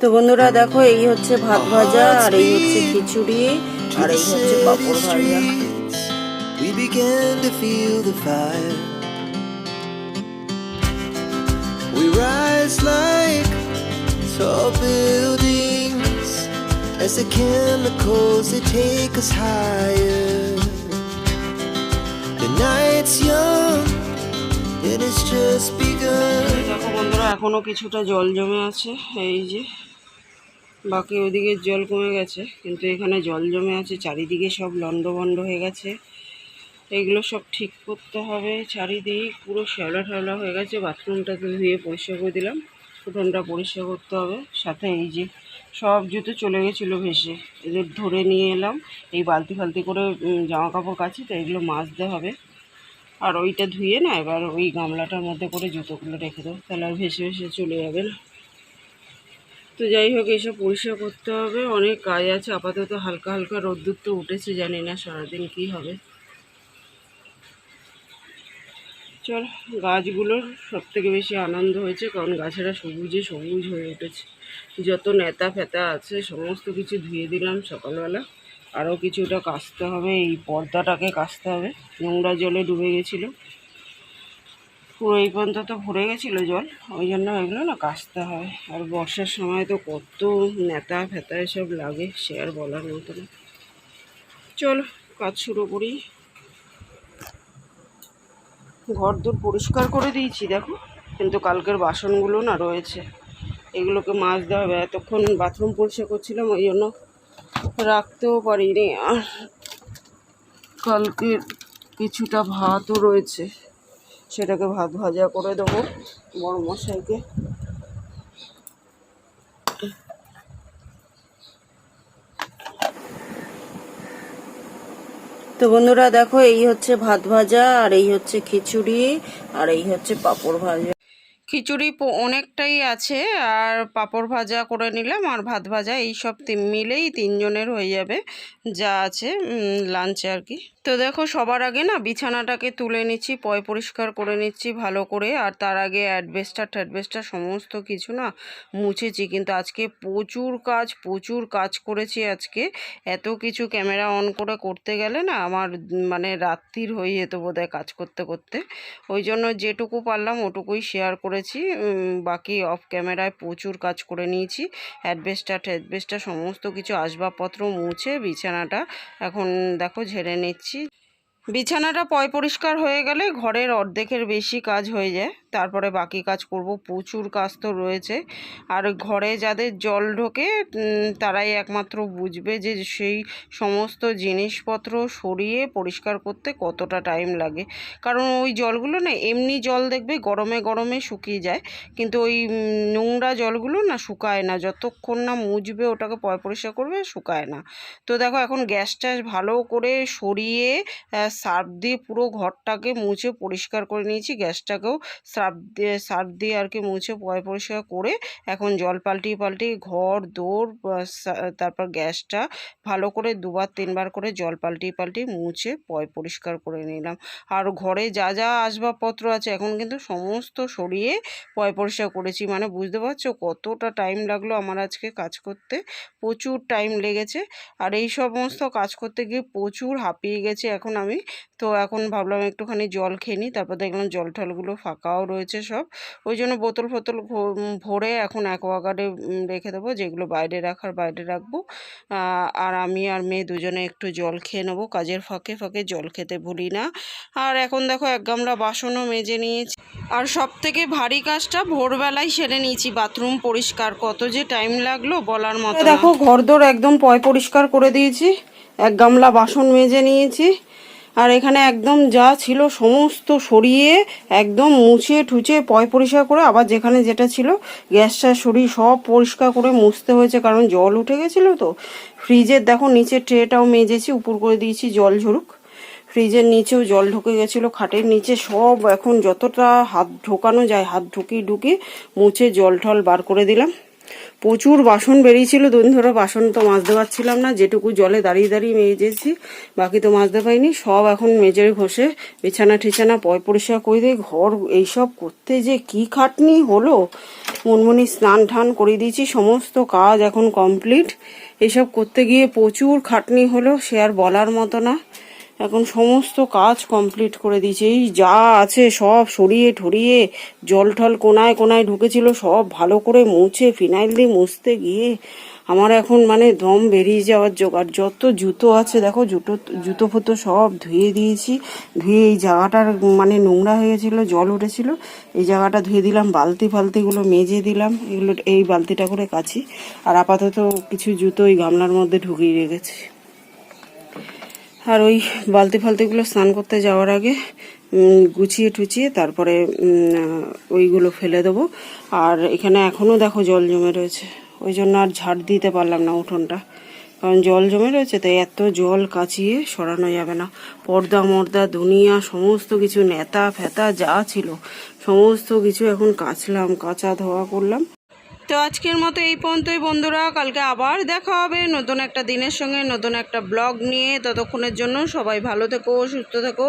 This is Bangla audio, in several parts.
তো বন্ধুরা দেখো এই হচ্ছে ভাত ভাজা আর এই হচ্ছে খিচুড়ি আর এই হচ্ছে পাপড় ভাজা We began to feel the fire. We rise like tall buildings as the chemicals they take us higher. The night's young, it has just begun. দেখো বন্ধুরা এখনও কিছুটা জল জমে আছে, এই যে। বাকি ওদিকে জল কমে গেছে, কিন্তু এখানে জল জমে আছে, চারিদিকে সব লন্ডভন্ড হয়ে গেছে। এগুলো সব ঠিক করতে হবে, চারিদিক পুরো শ্যাওলা ঠ্যাওলা হয়ে গেছে বাথরুমটাতে ধুয়ে পরিষ্কার করে দিলাম উঠোনটা পরিষ্কার করতে হবে। সাথে এই যে সব জুতো চলে গেছিল ভেসে, এদের ধরে নিয়ে এলাম, এই বালতি ফালতি করে জামা কাপড় কাছি তো এগুলো মাজতে হবে। আর ওইটা ধুয়ে না, এবার ওই গামলাটার মধ্যে করে জুতোগুলো রেখে দেবো। তাহলে আর ভেসে ভেসে চলে যাবে না। তো যাই হোক, এসব পরিষ্কার করতে হবে। অনেক কাজ আছে, আপাতত হালকা হালকা রোদ্দুর তো উঠেছে, জানি না সারাদিন কি হবে। চল, গাছগুলোর সব থেকে বেশি আনন্দ হয়েছে, কারণ গাছেরা সবুজে সবুজ হয়ে উঠেছে। যত নেতা ফেতা আছে, সমস্ত কিছু ধুয়ে দিলাম সকালবেলা। আরও কিছুটা কাচতে হবে, এই পর্দাটাকে কাচতে হবে। নোংরা জলে ডুবে গেছিল। পুরো এই পর্যন্ত তো ভরে গেছিল জল, ওই জন্য এগুলো না কাচতে হয় আর বর্ষার সময় তো কত নেতা ফেতা এসব লাগে, সে আর বলার মতো না। চলো, কাজ শুরু করি। ঘর দূর পরিষ্কার করে দিয়েছি, দেখো। কিন্তু কালকের বাসনগুলো না রয়েছে। এগুলোকে মাছ দেওয়া হবে। এতক্ষণ বাথরুম পরিষ্কার করছিলাম, ওই জন্য রাখতেও পারিনি। আর কালকের কিছুটা ভাতও রয়েছে। সেটাকে ভাত ভাজা করে দেবো বড় মশাইকে। তো বন্ধুরা দেখো, এই হচ্ছে ভাত ভাজা, আর এই হচ্ছে খিচুড়ি, আর এই হচ্ছে পাঁপড় ভাজা। খিচুড়ি অনেকটাই আছে, আর পাঁপড় ভাজা করে নিলাম, আর ভাত ভাজা এই সব মিলেই তিনজনের হয়ে যাবে, যা আছে লাঞ্চে আর কি। তো দেখো, সবার আগে না বিছানাটাকে তুলে নিচ্ছি, পয় পরিষ্কার করে নিচ্ছি ভালো করে, আর তার আগে অ্যাডভেস্টার ট্যাডভেস্টার সমস্ত কিছু না মুছেছি, কিন্তু আজকে প্রচুর কাজ প্রচুর কাজ করেছি আজকে। এত কিছু ক্যামেরা অন করে করতে গেলে না আমার মানে রাত্রির হয়ে যেত বোধহয় কাজ করতে করতে। ওই জন্য যেটুকু পারলাম ওটুকুই শেয়ার করেছি বাকি অফ ক্যামেরায় প্রচুর কাজ করে নিয়েছি। অ্যাডভেস্টার ট্যাডভেস্টার সমস্ত কিছু আসবাবপত্র মুছে, বিছানাটা এখন দেখো ঝেড়ে নিচ্ছি। বিছানাটা পয় পরিষ্কার হয়ে গেলে ঘরের অর্ধেকের বেশি কাজ হয়ে যায়। তারপরে বাকি কাজ করব। প্রচুর কাজ তো রয়েছে। আর ঘরে যাদের জল ঢোকে তারাই একমাত্র বুঝবে যে সেই সমস্ত জিনিসপত্র সরিয়ে পরিষ্কার করতে কতটা টাইম লাগে। কারণ ওই জলগুলো না, এমনি জল দেখবে গরমে গরমে শুকিয়ে যায়। কিন্তু ওই নোংরা জলগুলো না শুকায় না। যতক্ষণ না মুছবে, ওটাকে পয় পরিষ্কার করবে, শুকায় না। তো দেখো, এখন গ্যাস ট্যাস ভালো করে সরিয়ে সার্ফ দিয়ে পুরো ঘরটাকে মুছে পরিষ্কার করে নিয়েছি। গ্যাসটাকেও সার্ফ দিয়ে সার্ফ দিয়ে আর কি মুছে পয় পরিষ্কার করে এখন জল পাল্টিয়ে পাল্টিয়ে ঘর দৌড় তারপর গ্যাসটা ভালো করে দুবার, তিনবার করে জল পাল্টিয়ে পাল্টিয়ে মুছে পয় পরিষ্কার করে নিলাম। আর ঘরে যা যা আসবাবপত্র আছে এখন কিন্তু সমস্ত সরিয়ে পয় পরিষ্কার করেছি। মানে বুঝতে পারছ কতটা টাইম লাগল আমার আজকে কাজ করতে? প্রচুর টাইম লেগেছে। আর এই সমস্ত কাজ করতে গিয়ে প্রচুর হাঁপিয়ে গেছে এখন আমি। তো এখন ভাবলাম একটুখানি জল খেয়ে নিই, তারপর দেখলাম জল টলগুলো ফাঁকাও রয়েছে সব। ওই জন্য বোতল ফোতল ভরে এখন অ্যাকোয়াগার্ডে রেখে দেবো যেগুলো বাইরে রাখার বাইরে রাখব। আর আমি আর মেয়ে দুজনে একটু জল খেয়ে নেব কাজের ফাঁকে ফাঁকে জল খেতে ভুলি না। আর এখন দেখো এক গামলা বাসনও মেজে নিয়েছি। আর সব থেকে ভারী কাজটা ভোরবেলায় সেরে নিয়েছি বাথরুম পরিষ্কার। কত যে টাইম লাগল বলার মতো দেখো ঘরদোর একদম পয় পরিষ্কার করে দিয়েছি। এক গামলা বাসন মেজে নিয়েছি। আর এখানে একদম যা ছিল সমস্ত সরিয়ে একদম মুছে ঠুচে পয় পরিষ্কার করে আবার যেখানে যেটা ছিল গ্যাসটা সরিয়ে সব পরিষ্কার করে মুছতে হয়েছে, কারণ জল উঠে গেছিল তো। ফ্রিজের দেখো নিচের ট্রেটাও মেজেছি, উপর করে দিয়েছি জল ঝরুক। ফ্রিজের নিচেও জল ঢুকে গেছিল, খাটের নিচে সব এখন যতটা হাত ঢোকানো যায় হাত ঢুকিয়ে ঢুকিয়ে মুছে জল টল বার করে দিলাম। প্রচুর বাসন বেরিয়েছিল, দুদিন ধরে বাসন তো মাজতে পারছিলাম না, যেটুকু জলে দাঁড়িয়ে দাঁড়িয়ে মেজেছি, বাকি তো মাজতে পারিনি, সব এখন মেজে ঘষে বিছানা ঠিছানা পয় পরিষ্কার করে দিয়ে ঘর এইসব করতে যে কি খাটনি হলো? মনমনি স্নান টান করে দিয়েছি, সমস্ত কাজ এখন কমপ্লিট এইসব করতে গিয়ে প্রচুর খাটনি হলো, সে আর বলার মতো না। এখন সমস্ত কাজ কমপ্লিট করে দিয়েছে। এই যা আছে সব সরিয়ে ঠরিয়ে, জল টল কোনায় কোনায় ঢুকেছিল, সব ভালো করে মুছে, ফিনাইল দিয়ে মুছতে গিয়ে আমার এখন মানে দম বেরিয়ে যাওয়ার জোগাড় যত জুতো আছে, দেখো জুতো জুতো ফুতো সব ধুয়ে দিয়েছি। ধুয়ে এই জায়গাটার মানে নোংরা হয়ে গেছিল, জল উঠেছিল। এই জায়গাটা ধুয়ে দিলাম, বালতি ফালতিগুলো মেজে দিলাম, এগুলো এই বালতিটা করে কাছি আর আপাতত কিছু জুতো ওই গামলার মধ্যে ঢুকিয়ে রেখেছি। আর ওই বালতি ফালতিগুলো স্নান করতে যাওয়ার আগে গুছিয়ে টুচিয়ে তারপরে ওইগুলো ফেলে দেবো। আর এখানে এখনও দেখো জল জমে রয়েছে। ওই জন্য আর ঝাড় দিতে পারলাম না উঠোনটা। কারণ জল জমে রয়েছে, তাই এত জল কাচিয়ে সরানো যাবে না। পর্দা, মর্দা, দুনিয়া, সমস্ত কিছু নেতা, ফেতা যা ছিল, সমস্ত কিছু এখন কাচলাম, কাচা ধোয়া করলাম। তো আজকের মতো এই পর্যন্তই বন্ধুরা, কালকে আবার দেখা হবে নতুন একটা দিনের সঙ্গে, নতুন একটা ব্লগ নিয়ে। ততক্ষণের জন্য সবাই ভালো থেকো, সুস্থ থেকো।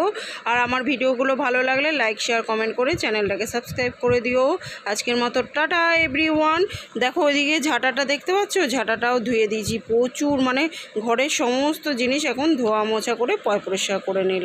আর আমার ভিডিওগুলো ভালো লাগলে লাইক, শেয়ার, কমেন্ট করে চ্যানেলটাকে সাবস্ক্রাইব করে দিও। আজকের মতো টাটা এভরি ওয়ান দেখো ওইদিকে ঝাঁটাটা দেখতে পাচ্ছ? ঝাঁটাটাও ধুয়ে দিয়েছি প্রচুর। মানে ঘরের সমস্ত জিনিস এখন ধোয়া মোছা করে পয় পরিষ্কার করে নিলাম।